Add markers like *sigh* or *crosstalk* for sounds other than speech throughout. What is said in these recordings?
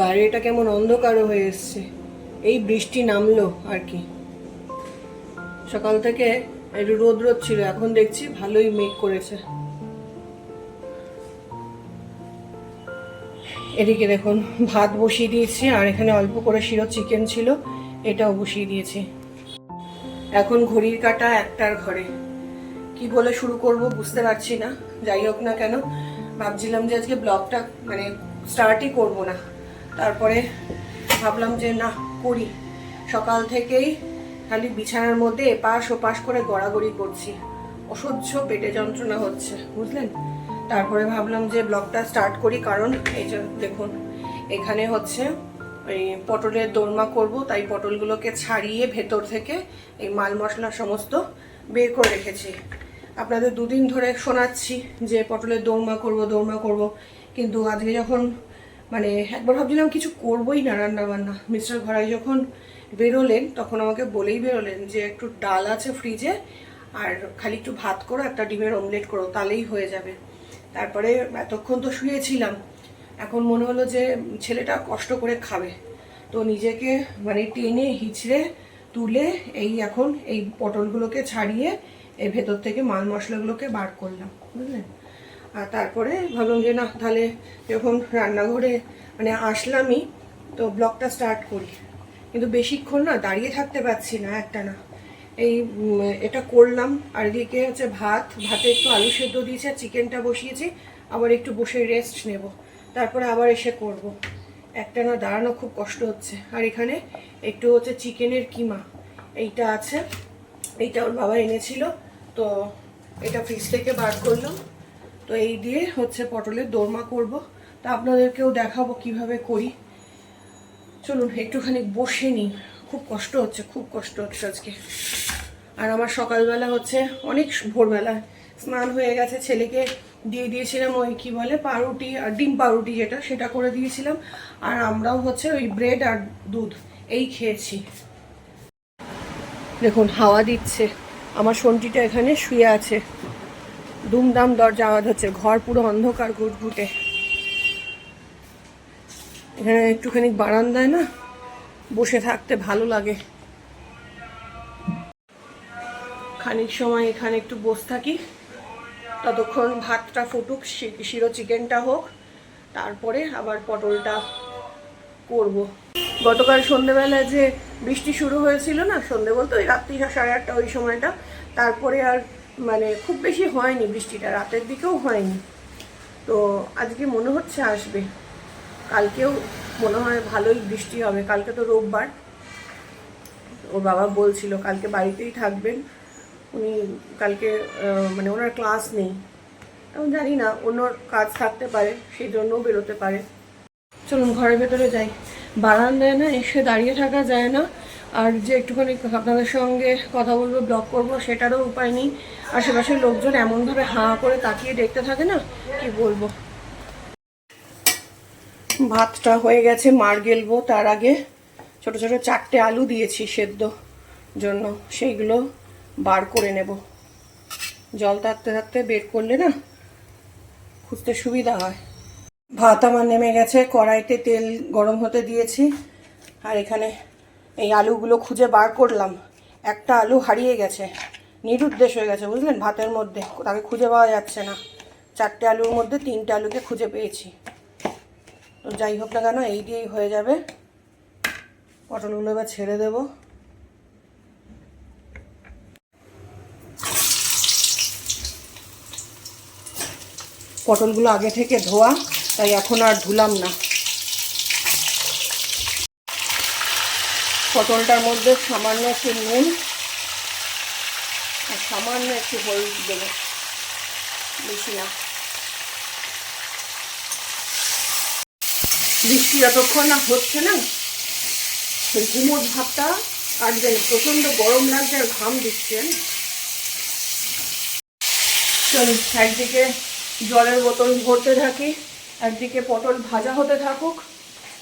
বাইরেটা কেমন অন্ধকারও হয়ে এসছে। এই বৃষ্টি নামলো আর কি। সকাল থেকে একটু রোদ রোদ ছিল, এখন দেখছি ভালোই মেঘ করেছে। এদিকে দেখুন, ভাত বসিয়ে দিয়েছি, আর এখানে অল্প করে শিরো চিকেন ছিল, এটাও বসিয়ে দিয়েছি। এখন ঘড়ির কাটা একটার ঘরে। কি বলে শুরু করব বুঝতে পারছি না, যাই হোক না কেন, ভাবছিলাম যে আজকে ব্লগটা মানে স্টার্টই করব না। তারপরে ভাবলাম যে, না, করি। সকাল থেকেই খালি বিছানার মধ্যে এপাশ ওপাশ করে গড়াগড়ি করছি। অসহ্য পেটে যন্ত্রণা হচ্ছে, বুঝলেন? তারপরে ভাবলাম যে, ব্লগটা স্টার্ট করি, কারণ এই যে, দেখুন, এখানে হচ্ছে এই পটলের দোরমা করব, তাই পটলগুলোকে ছাড়িয়ে ভেতর থেকে এই মাল মশলা সমস্ত বের করে রেখেছি। আপনাদের দুদিন ধরে শোনাচ্ছি যে, পটলের দোরমা করব দোরমা করব, কিন্তু আজকে যখন মানে একবার ভাবছিলাম কিছু করবোই না রান্না বান্না মিস্টার ঘরাই যখন বেরোলেন, তখন আমাকে বলেই বেরোলেন যে, একটু ডাল আছে ফ্রিজে আর খালি একটু ভাত করো, একটা ডিমের অমলেট করো, তাহলেই হয়ে যাবে। তারপরে এতক্ষণ তো শুয়েছিলাম। এখন মনে হলো যে, ছেলেটা কষ্ট করে খাবে। তো নিজেকে মানে টেনে, হিচড়ে, তুলে এই এখন এই পটলগুলোকে ছাড়িয়ে এর ভেতর থেকে মাল মশলাগুলোকে বার করলাম, বুঝলেন? আর তারপরে ভাবলাম যে না, তাহলে যখন রান্নাঘরে মানে আসলামই, তো ব্লগটা স্টার্ট করি। কিন্তু বেশিক্ষণ না, দাঁড়িয়ে থাকতে পারছি না একটা না। এই এটা করলাম, আর এদিকে হচ্ছে ভাত, ভাতে একটু আলু সেদ্ধ দিয়েছি, আর চিকেনটা বসিয়েছি, আবার একটু বসে রেস্ট নেব। তারপরে আবার এসে করব। একটা না দাঁড়ানো খুব কষ্ট হচ্ছে। আর এখানে একটু হচ্ছে চিকেনের কিমা। এইটা আছে, এইটা ওর বাবা এনেছিল, তো এটা ফ্রিজ থেকে বার করলাম। তো এই দিয়ে হচ্ছে পটলের দোরমা করব। তা আপনাদেরকেও দেখাবো কীভাবে করি। চলুন, একটুখানি বসে নিই। খুব কষ্ট হচ্ছে, খুব কষ্ট হচ্ছে আজকে। আর আমার সকালবেলা হচ্ছে অনেক ভোরবেলা স্নান হয়ে গেছে, ছেলেকে দিয়ে দিয়েছিলাম ওই কি বলে পাউরুটি আর ডিম পাউরুটি যেটা, সেটা করে দিয়েছিলাম। আর আমরাও হচ্ছে ওই ব্রেড আর দুধ, এই খেয়েছি। দেখুন, হাওয়া দিচ্ছে। আমার সন্টিটা এখানে শুয়ে আছে। দুমদাম দরজা আওয়াজ হচ্ছে, ঘর পুরো অন্ধকার ঘুটঘুটে। এখানে একটুখানি বারান্দায় না বসে থাকতে ভালো লাগে। খানিক সময় এখানে একটু বসে থাকি। ততক্ষণ ভাতটা ফুটুক শিরো চিকেনটা হোক, তারপরে আবার পটলটা করব। গতকাল সন্ধেবেলায় যে বৃষ্টি শুরু হয়েছিল না, সন্ধে বলতে ওই রাত্রি সাড়ে আটটা ওই সময়টা, তারপরে আর মানে খুব বেশি হয়নি বৃষ্টিটা, রাতের দিকেও হয়নি। তো আজকে মনে হচ্ছে আসবে। কালকেও মনে হয় ভালোই বৃষ্টি হবে, কালকে তো রোববার। ওর বাবা বলছিল কালকে বাড়িতেই থাকবেন। উনি কালকে মানে ওনার ক্লাস নেই। এখন জানি না অন্য কাজ থাকতে পারে, সেই জন্যও বেরোতে পারে। চলুন ঘরের ভেতরে যাই। বারান্দায় না এসে দাঁড়িয়ে থাকা যায় না। আর যে একটুখানি আপনাদের সঙ্গে কথা বলব, ব্লগ করব, সেটারও উপায় নেই। আশেপাশের লোকজন এমনভাবে হাঁ করে তাকিয়ে দেখতে থাকে না? কি বলব? ভাতটা হয়ে গেছে, মার গেলবো। তার আগে ছোট ছোট চারটে আলু দিয়েছি সেদ্ধ জন্য। সেইগুলো বার করে নেব। জল থাকতে থাকতে বের করলে না খুঁজতে সুবিধা হয়। ভাত আমার নেমে গেছে, কড়াইতে তেল গরম হতে দিয়েছি। আর এখানে এই আলুগুলো খুঁজে বার করলাম। একটা আলু হারিয়ে গেছে। নিরুদ্দেশ হয়ে গেছে, বুঝলেন? ভাতের মধ্যে। তাকে খুঁজে পাওয়া যাচ্ছে না। চারটে আলুর মধ্যে তিনটে আলুকে খুঁজে পেয়েছি। তো যাই হোক না কেন, এই দিয়েই হয়ে যাবে। পটলগুলো এবার ছেড়ে দেবো। পটলগুলো আগে থেকে ধোয়া, তাই এখন আর ধুলাম না। পটলটার মধ্যে সামান্য একটু নুন সামান্য একটু হলুদ দেবো। বেশি না। বৃষ্টি যতক্ষণ না হচ্ছে না, সেই ঘুমোট কাটবে না। প্রচণ্ড গরম লাগছে আর ঘাম দিচ্ছে একদিকে জলের বোতল ভরতে থাকি, একদিকে পটল ভাজা হতে থাকুক,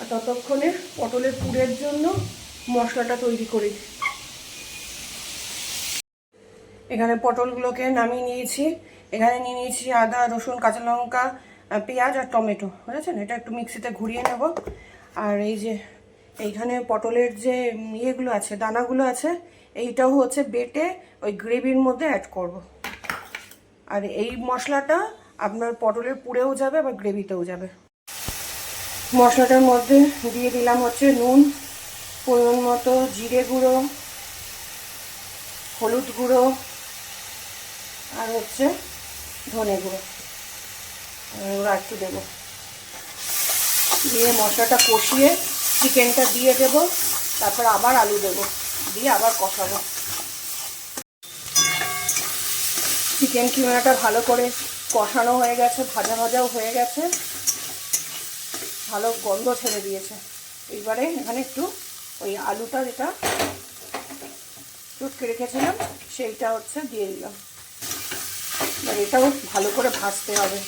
আর ততক্ষণে পটলের পুরের জন্য মশলাটা তৈরি করি এখানে পটলগুলোকে নামিয়ে নিয়েছি। এখানে নিয়ে নিয়েছি আদা, রসুন, কাঁচা লঙ্কা পেঁয়াজ আর টমেটো, বুঝেছেন? এটা একটু মিক্সিতে ঘুরিয়ে নেব। আর এই যে এইখানে পটলের যে ইয়েগুলো আছে, দানাগুলো আছে, এইটাও হচ্ছে বেটে ওই গ্রেভির মধ্যে অ্যাড করব। আর এই মশলাটা আপনার পটলের পুড়েও যাবে আবার গ্রেভিতেও যাবে। মশলাটার মধ্যে দিয়ে দিলাম হচ্ছে নুন পরিমাণ মতো জিরে গুঁড়ো, হলুদ গুঁড়ো আর হচ্ছে ধনে গুঁড়ো। আর ওরা একটু দেবো। দিয়ে মশলাটা কষিয়ে চিকেনটা দিয়ে দেব। তারপর আবার আলু দেব। দিয়ে আবার কষাবো। চিকেন কিমাটা ভালো করে কষানো হয়ে গেছে, ভাজা ভাজাও হয়ে গেছে। ভালো গন্ধ ছেড়ে দিয়েছে। এইবারে এখানে একটু ওই আলুটা যেটা চুটকে রেখেছিলাম, সেইটা হচ্ছে দিয়ে দিলাম। এবার এটাও ভালো করে ভাজতে হবে।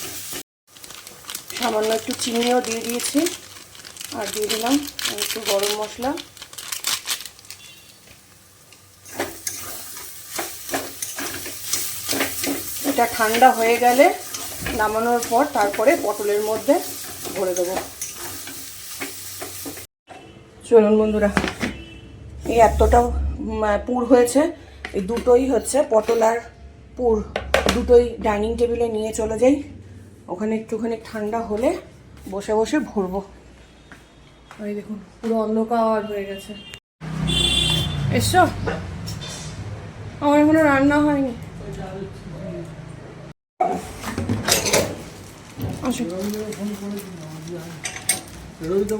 সামান্য একটু চিনিও দিয়ে দিয়েছি। আর দিয়ে দিলাম একটু গরম মশলা। এটা ঠান্ডা হয়ে গেলে নামানোর পর তারপরে পটলের মধ্যে ভরে দেবো। চলুন বন্ধুরা, এই এতটা পুর হয়েছে। এই দুটোই হচ্ছে পটল আর পুর। দুটোই ডাইনিং টেবিলে নিয়ে চলে যাই। ওখানে একটুখানি ঠান্ডা হলে বসে বসে ভরবো ওই দেখুন পুরো অন্ধকার হয়ে গেছে। এসো। আমার এখনও রান্না হয়নি।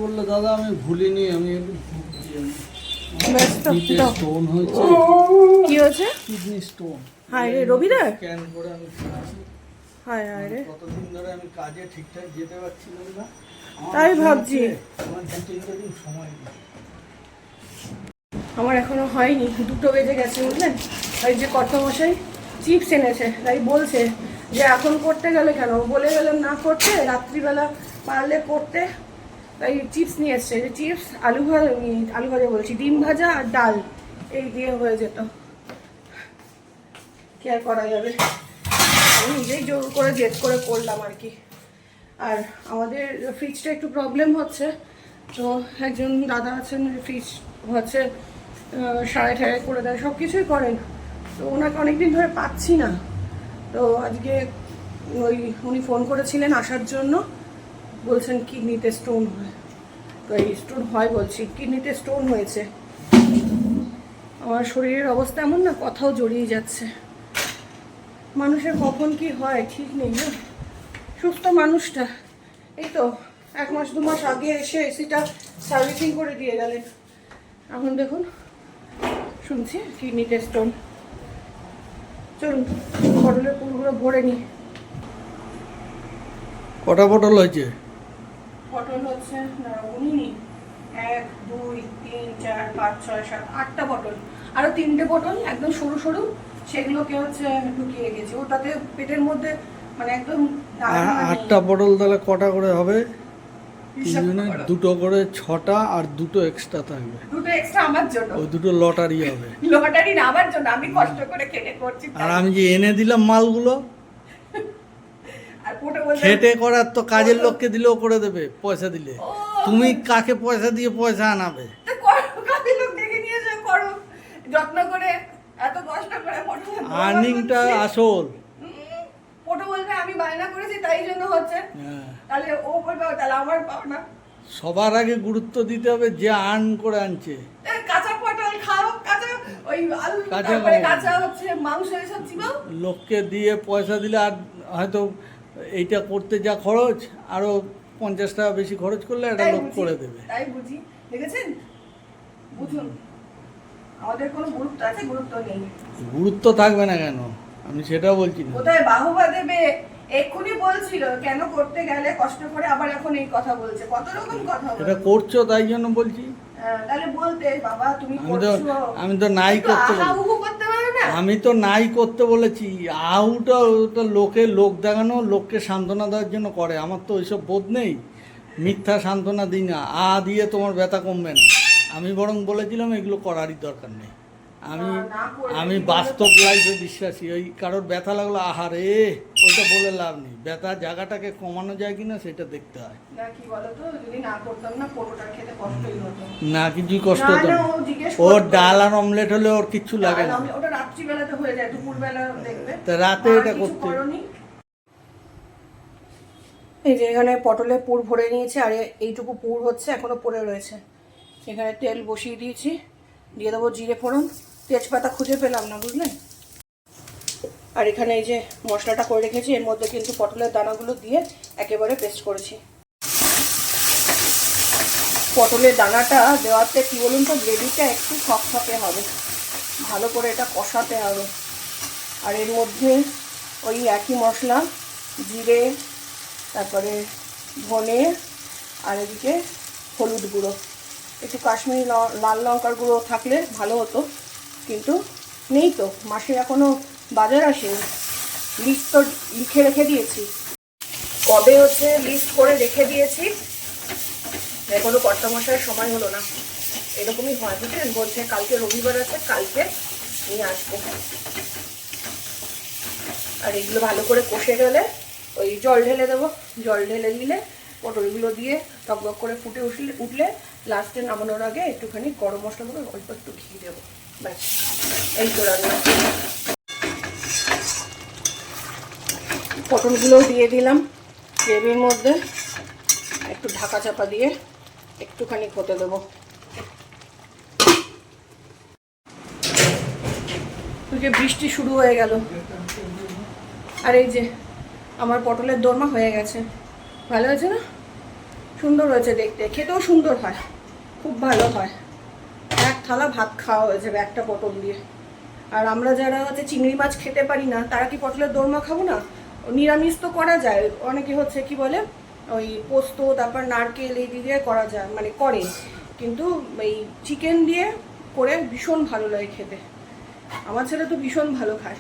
বলল দাদা আমি ভুলিনি আমি কি হয়েছে? কিডনি স্টোন হায় রে রবিদার স্ক্যান করে আমি। হায় হায় রে। কতদিন ধরে আমি কাজে ঠিকঠাক যেতে পারছিলাম না তাই ভাবছি। আমার দু তিনটে দিন সময় আমার এখনও হয়নি দুটো বেজে গেছে বুঝলেন? ওই যে কত মশাই চিপস এনেছে তাই বলছে যে এখন করতে গেলে কেন? বলে গেলাম না করতে রাত্রিবেলা পারলে করতে। তাই চিপস নিয়ে এসছে যে চিপস আলু ভাজা আলু ভাজা বলছি ডিম ভাজা আর ডাল এই দিয়ে হয়ে যেত। কি আর করা যাবে? আমি নিজেই জোর করে জেদ করে করলাম আর কি। আর আমাদের ফ্রিজটা একটু প্রবলেম হচ্ছে। তো একজন দাদা আছেন ফ্রিজ হচ্ছে সারাই ঠাড়াই করে দেয় সব কিছুই করেন। তো ওনাকে অনেকদিন ধরে পাচ্ছি না। তো আজকে ওই উনি ফোন করেছিলেন আসার জন্য। বলছেন, কিডনিতে স্টোন হয়। তো এই স্টোন হয় বলছি, কিডনিতে স্টোন হয়েছে। আমার শরীরের অবস্থা এমন না, কথাও জড়িয়ে যাচ্ছে। মানুষের কখন কি হয় ঠিক নেই না? সুস্থ মানুষটা। এই তো এক মাস দু মাস আগে এসে এসিটা সার্ভিসিং করে দিয়ে গেলেন। এখন দেখুন শুনছি কিডনিতে স্টোন চলুন পটলের ফুলগুলো ভরে নি কটা পটল হয়েছে? পটল হচ্ছে না উনি এক দুই তিন চার পাঁচ ছয় সাত আটটা পটল। আরও তিনটে পটল একদম সরু সরু। সেগুলোকে হচ্ছে ঢুকিয়ে গেছি ওটাতে পেটের মধ্যে মানে একদম নেই। আটটা পটল তাহলে কটা করে হবে? তিনজনে দুটো করে ছটা আর দুটো এক্সট্রা থাকবে। দুটো এক্সট্রা আমার জন্য। ওই দুটো লটারি হবে। *laughs* লটারি না আমার জন্য। আমি কষ্ট করে খেটে করছি আর আমি যে এনে দিলাম মালগুলো *laughs* খেটে করার তো কাজের লোককে দিলেও করে দেবে পয়সা দিলে। তুমি কাকে পয়সা দিয়ে পয়সা আনাবে? যত্ন করে এত কষ্ট করে আর্নিংটা আসল। বলবে আমি বায়না করেছি তাই জন্য হচ্ছে। হ্যাঁ। তাহলে ও বলবে তাহলে আমার পাও না। সবার আগে গুরুত্ব দিতে হবে যে আর্ন করে আনছে। কাঁচা পটল খাও কাঁচা ওই আলু কাঁচা তারপরে কাঁচা হচ্ছে মাংস এসব চিবাও লোককে দিয়ে পয়সা দিলে আর হয়তো এইটা করতে যা খরচ আরও পঞ্চাশ টাকা বেশি খরচ করলে একটা লোক করে দেবে। তাই বুঝি। দেখেছেন? বুঝুন। আমাদের কোনো গুরুত্ব আছে? গুরুত্ব নেই। গুরুত্ব থাকবে না কেন? আমি সেটা বলছি না। কোথায় বাহুবা দেবে? এক্ষুনি বলছিল কেন করতে গেলে কষ্ট করে? আবার এখন এই কথা বলছে। কত রকম কথা এটা করছ তাই জন্য বলছি। হ্যাঁ, তাহলে বলতে বাবা তুমি করছ। আমি তো নাই করতে না? আমি তো নাই করতে বলেছি। আউটা ওটা লোকে লোক দেখানো লোককে সান্ত্বনা দেওয়ার জন্য করে। আমার তো ওইসব বোধ নেই। মিথ্যা সান্ত্বনা দিই না। আ দিয়ে তোমার ব্যথা কমবে না। আমি বরং বলেছিলাম এগুলো করারই দরকার নেই। আমি আমি বাস্তব লাইফে বিশ্বাসী ওই কারোর ব্যথা লাগল আহারে ওইটা বলে লাভ নেই। ব্যথার জায়গাটাকে কমানো যায় কিনা সেটা দেখতে হয়। না কি বলতো যদি না করতাম না পরোটা খেতে কষ্টই হতো। না কিছুই কষ্ট হতো ওর ডাল আর অমলেট হলে ওর কিচ্ছু লাগে না ওটা রাত্রিবেলাতে হয়ে যায় দুপুরবেলা দেখবে। তা রাতে এটা করতে- এই যে এখানে পটলে পুর ভরে নিয়েছে আর এইটুকু পুর হচ্ছে এখনও পড়ে রয়েছে। এখানে তেল বসিয়ে দিয়েছি। দিয়ে দেবো জিরে ফোড়ন। তেজপাতা খুঁজে পেলাম না বুঝলেন আর এখানে এই যে মশলাটা করে রেখেছি, এর মধ্যে কিন্তু পটলের দানাগুলো দিয়ে একেবারে পেস্ট করেছি। পটলের দানাটা দেওয়াতে কি বলুন তো, গ্রেভিটা একটু থকথকে হবে। ভালো করে এটা কষাতে হবে। আর এর মধ্যে ওই একই মশলা, জিরে, তারপরে ধনে, আর এদিকে হলুদ গুঁড়ো। একটু কাশ্মীরি লাল লঙ্কার গুঁড়ো থাকলে ভালো হতো। কিন্তু নেই তো, মাসে এখনও বাজার আসে। লিস্ট তো লিখে রেখে দিয়েছি। কবে হচ্ছে লিস্ট করে রেখে দিয়েছি? এখনও কর্তা মশাইয়ের সময় হলো না। এরকমই হয়, বুঝলেন? বলছে কালকে রবিবার আছে, কালকে নিয়ে আসব। আর এগুলো ভালো করে কষে গেলে ওই জল ঢেলে দেবো। জল ঢেলে দিলে পটলগুলো দিয়ে টকবক করে ফুটে উঠলে উঠলে লাস্টে নামানোর আগে একটুখানি গরম মশলা করে অল্প একটু ঘি দেবো। এই তো রান্না। পটলগুলো দিয়ে দিলাম। গ্রেভির মধ্যে একটু ঢাকা চাপা দিয়ে একটুখানি হতে দেবো। যে বৃষ্টি শুরু হয়ে গেল। আর এই যে আমার পটলের দোরমা হয়ে গেছে। ভালো হয়েছে না? সুন্দর হয়েছে দেখতে। খেতেও সুন্দর হয়। খুব ভালো হয়। এক থালা ভাত খাওয়া হয়ে যাবে একটা পটল দিয়ে। আর আমরা যারা হচ্ছে চিংড়ি মাছ খেতে পারি না, তারা কি পটলের দোরমা খাব না? নিরামিষ তো করা যায়। অনেকে হচ্ছে কি বলে, ওই পোস্ত, তারপর নারকেল, এই দিয়ে করা যায় মানে করে। কিন্তু এই চিকেন দিয়ে করে ভীষণ ভালো লাগে খেতে। আমার ছেলে তো ভীষণ ভালো খায়।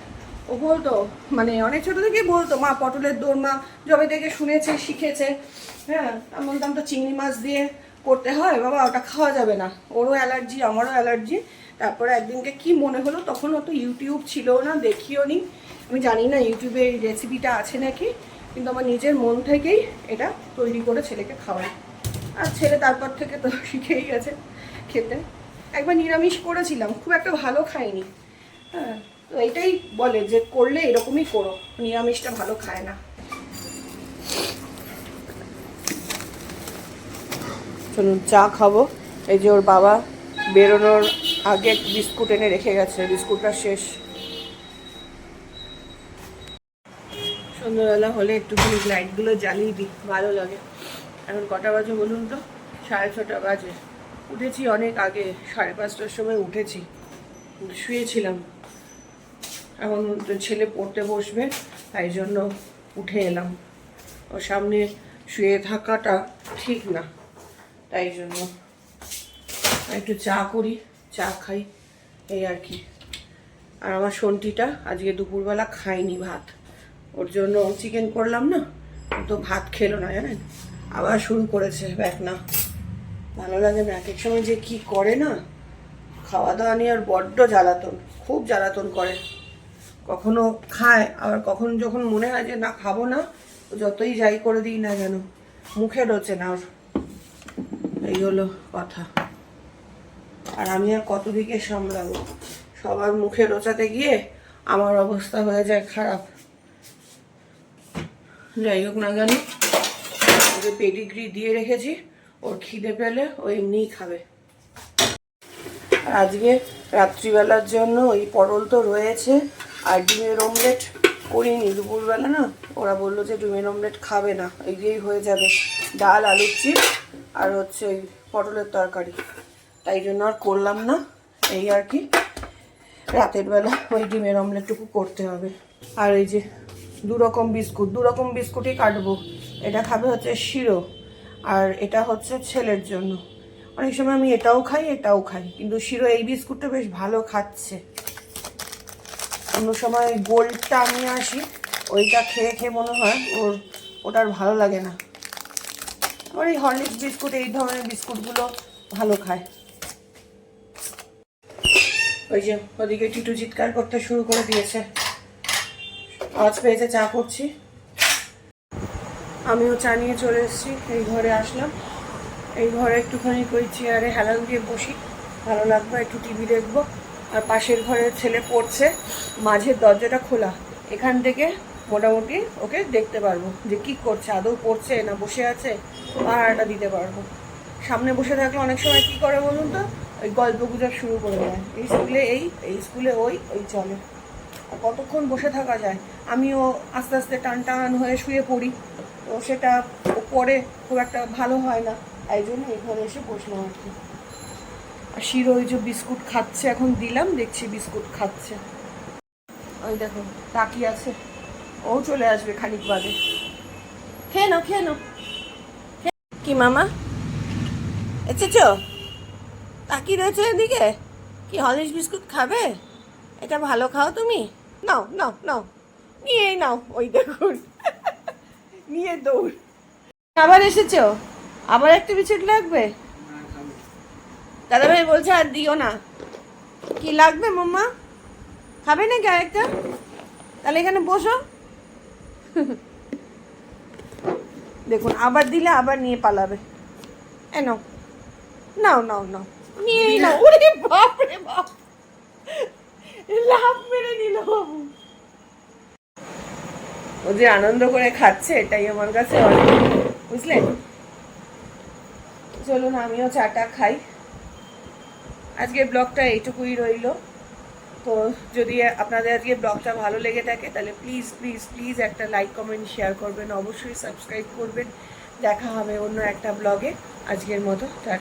ও বলতো মানে অনেক ছোটো থেকেই বলতো, মা, পটলের দোরমা জবে থেকে শুনেছে, শিখেছে। হ্যাঁ আমি বলতাম, তো চিংড়ি মাছ দিয়ে করতে হয়, বাবা, ওটা খাওয়া যাবে না। ওরও অ্যালার্জি, আমারও অ্যালার্জি। তারপরে একদিনকে কি মনে হলো তখন অত ইউটিউব ছিল না, দেখিও নি। আমি জানি না ইউটিউবে এই রেসিপিটা আছে নাকি, কিন্তু আমার নিজের মন থেকেই এটা তৈরি করে ছেলেকে খাওয়াই। আর ছেলে তারপর থেকে তো শিখেই গেছে খেতে। একবার নিরামিষ করেছিলাম, খুব একটা ভালো খাইনি। হ্যাঁ এটাই বলে যে করলে এরকমই করো নিরামিষটা ভালো খায় না। চলুন চা খাব। এই যে ওর বাবা বেরোনোর আগে বিস্কুট এনে রেখে গেছে বিস্কুটটা শেষ। সন্ধ্যাবেলা হলে একটুখানি লাইটগুলো জ্বালিয়ে দিই ভালো লাগে। এখন কটা বাজে বলুন তো? সাড়ে ছটা বাজে। উঠেছি অনেক আগে সাড়ে পাঁচটার সময় উঠেছি। শুয়েছিলাম। এখন তো ছেলে পড়তে বসবে, তাই জন্য উঠে এলাম। ওর সামনে শুয়ে থাকাটা ঠিক না, তাই জন্য একটু চা করি, চা খাই, এই আর কি। আর আমার সন্টিটা আজকে দুপুরবেলা খাইনি ভাত। ওর জন্য চিকেন করলাম না তো ভাত খেলো না, জানেন? আবার শুরু করেছে ব্যাক না ভালো লাগে না এক এক সময় যে কি করে না খাওয়া দাওয়া নিয়ে আর বড্ড জ্বালাতন, খুব জ্বালাতন করে। কখনো খায়, আবার কখন যখন মনে হয় যে না, খাব না যতই যাই করে দিই না কেন, মুখে রোচে না ওর। এই হলো কথা। আর আমি আর কত দিকে সামলাবো? সবার মুখে রোচাতে গিয়ে আমার অবস্থা হয়ে যায় খারাপ। যাই হোক না কেন, ওকে পেডিগ্রি দিয়ে রেখেছি, ওর খিদে পেলে ও এমনিই খাবে। আজকে রাত্রিবেলার জন্য ওই পটল তো রয়েছে আর ডিমের অমলেট করিনি, দুপুরবেলা না, ওরা বলল যে ডিমের অমলেট খাবে না এই দিয়েই হয়ে যাবে। ডাল আলুর চিপস আর হচ্ছে ওই পটলের তরকারি। তাই জন্য আর করলাম না, এই আর কি। রাতের বেলা ওই ডিমের অমলেটটুকু করতে হবে। আর এই যে দু রকম বিস্কুট দু রকম বিস্কুটই কাটবো। এটা খাবে হচ্ছে শিরো, আর এটা হচ্ছে ছেলের জন্য। অনেক সময় আমি এটাও খাই এটাও খাই, কিন্তু শিরো এই বিস্কুটটা বেশ ভালো খাচ্ছে। অন্য সময় গোলটা আমি আসি, ওইটা খেয়ে খেয়ে মনে হয় ওর ওটা আর ভালো লাগে না। আমার এই হরলিক্স বিস্কুট, এই ধরনের বিস্কুটগুলো ভালো খায়। ওই যে ওদিকে টিটু চিৎকার করতে শুরু করে দিয়েছে। আওয়াজ পেয়েছে, চা করছি। আমিও চা নিয়ে চলে এসেছি, এই ঘরে আসলাম। এই ঘরে একটুখানি ওই চেয়ারে হেলান দিয়ে বসি। ভালো লাগবে, একটু টিভি দেখব। আর পাশের ঘরে ছেলে পড়ছে। মাঝের দরজাটা খোলা। এখান থেকে মোটামুটি ওকে দেখতে পারব যে কি করছে, আদৌ পড়ছে না বসে আছে পাহাড়াটা দিতে পারব। সামনে বসে থাকলে অনেক সময় কি করে বলুন তো? ওই গল্প গুজব শুরু করে দেয়। এই স্কুলে এই এই স্কুলে ওই ওই চলে। কতক্ষণ বসে থাকা যায়? আমিও আস্তে আস্তে টান টান হয়ে শুয়ে পড়ি। তো সেটা পরে খুব একটা ভালো হয় না। তাই জন্য এখানে এসে বসলাম আর কি। আর শিরো ওই যে বিস্কুট খাচ্ছে, এখন দিলাম, দেখছি বিস্কুট খাচ্ছে। ওই দেখো তাকিয়ে আছে। ও চলে আসবে খানিক বাদে। খেয়ে নাও খেয়ে নাও। কি মামা? এসেছ? তাকিয়ে রয়েছে এদিকে? কি হলিস বিস্কুট খাবে? এটা ভালো খাও তুমি? নাও নাও নাও। নিয়েই নাও, ওই দেখুন নিয়ে দৌড়। আবার এসেছ? আবার একটা বিস্কুট লাগবে? দাদা ভাই বলছে আর দিও না। কি লাগবে মাম্মা? খাবে নাকি আরেকটা? তাহলে এখানে বসো। দেখুন আবার দিলে আবার নিয়ে পালাবে। এ নাও। নাও নাও নাও। নিয়েই নাও। ওরে বাপ রে বাপ। লাভ মেরে নিল বাবু। ও যে আনন্দ করে খাচ্ছে এটাই আমার কাছে অনেক। বুঝলেন চলুন আমিও চাটা খাই। আজকে ব্লগটা এইটুকুই রইল। তো যদি আপনাদের আজকে ব্লগটা ভালো লেগে থাকে, তাহলে প্লিজ প্লিজ প্লিজ একটা লাইক কমেন্ট শেয়ার করবেন অবশ্যই সাবস্ক্রাইব করবেন দেখা হবে অন্য একটা ব্লগে আজকের মতো।